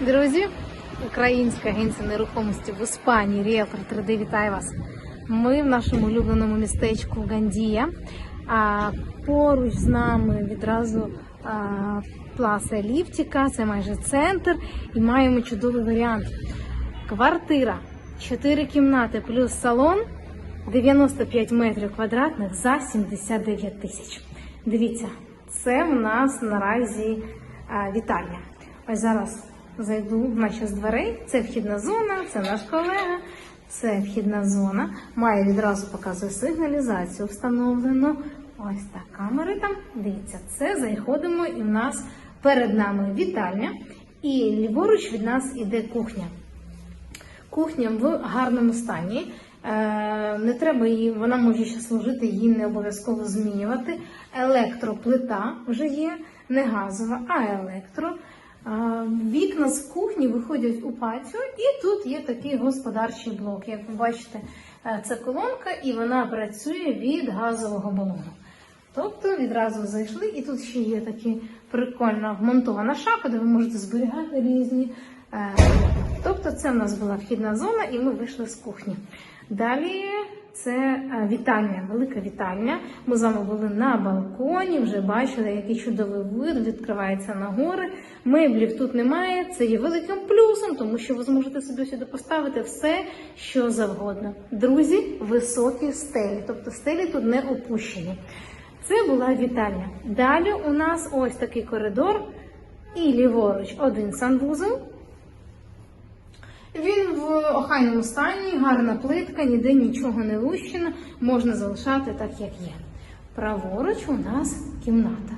Друзі, Українська агенція нерухомості в Іспанії, Ріелтор 3D, вітаю вас. Ми в нашому улюбленому містечку Гандія. А поруч з нами відразу пласа Ліфтіка, це майже центр, і маємо чудовий варіант. Квартира, 4 кімнати плюс салон, 95 метрів квадратних за 79 тисяч. Дивіться, це в нас наразі вітальня. Ось зараз зайду наші з дверей. Це вхідна зона, це наш колега, це вхідна зона. Має відразу показує сигналізацію встановлено. Ось так, камери там. Дивіться, це заходимо, і в нас перед нами вітальня, і ліворуч від нас іде кухня. Кухня в гарному стані. Е, Не треба її, вона може ще служити, її не обов'язково змінювати. Електроплита вже є, не газова, а електро. Вікна з кухні виходять у патіо, і тут є такий господарчий блок. Як ви бачите, е, це колонка, і вона працює від газового балону. Тобто відразу зайшли, і тут ще є такі прикольна вмонтована шафа, де ви можете зберігати різні. е, Тобто це в нас була вхідна зона, і ми вийшли з кухні. Далі це е, вітальня, велика вітальня. Ми з вами були на балконі, вже бачили, який чудовий вид відкривається на гори. Меблів тут немає. Це є великим плюсом, тому що ви зможете собі сюди поставити все, що завгодно. Друзі, високі стелі, тобто стелі тут не опущені. Це була вітальня. Далі у нас ось такий коридор, і ліворуч один санвузол. Він в охайному стані, гарна плитка, ніде нічого не лущено, можна залишати так, як є. Праворуч у нас кімната.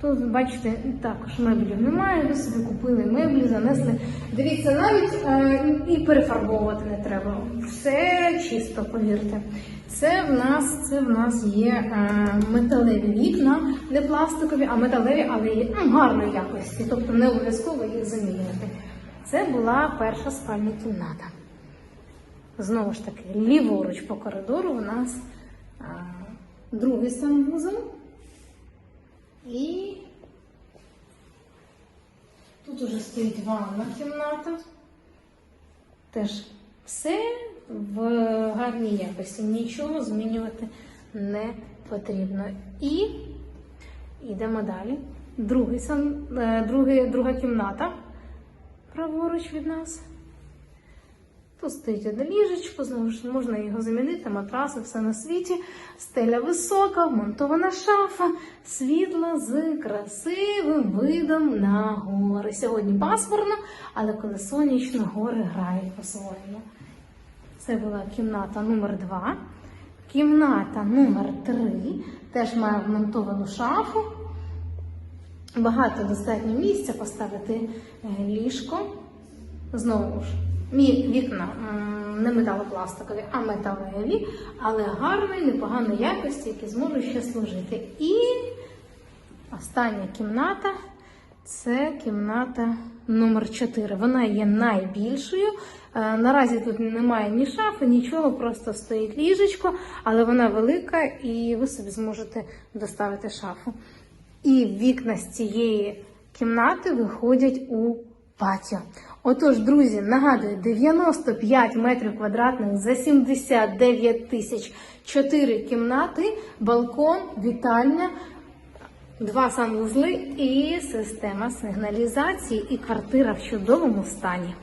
Тут, бачите, також меблів немає, ви собі купили меблі, занесли. Дивіться, навіть е, і перефарбовувати не треба. Все чисто, повірте. Це в нас, це в нас є е, металеві вікна, не пластикові, а металеві, але є ну, гарної якості, тобто не обов'язково їх замінювати. Це була перша спальня кімната. Знову ж таки, ліворуч по коридору у нас а, другий санвузол. І тут уже стоїть ванна кімната. Теж все в гарній якості. Нічого змінювати не потрібно. І йдемо далі. Другий сан, е, друга кімната праворуч від нас. Тут стоїть одне ліжечко, знову ж можна його замінити, матраси, все на світі. Стеля висока, вмонтована шафа, світла з красивим видом на гори. Сьогодні пасмурно, але коли сонячно, гори грають по-своєму. Це була кімната номер 2 Кімната номер 3 теж має вмонтовану шафу. Багато достатньо місця поставити е, ліжко. Знову ж, вікна не металопластикові, а металеві, але гарної, непоганої якості, які зможуть ще служити. І остання кімната це кімната номер 4 Вона є найбільшою. Е, Наразі тут немає ні шафи, нічого, просто стоїть ліжечко, але вона велика і ви собі зможете доставити шафу. І вікна з цієї кімнати виходять у патіо. Отож, друзі, нагадую, 95 метрів квадратних за 79 тисяч 4 кімнати, балкон, вітальня, два санвузли і система сигналізації, і квартира в чудовому стані.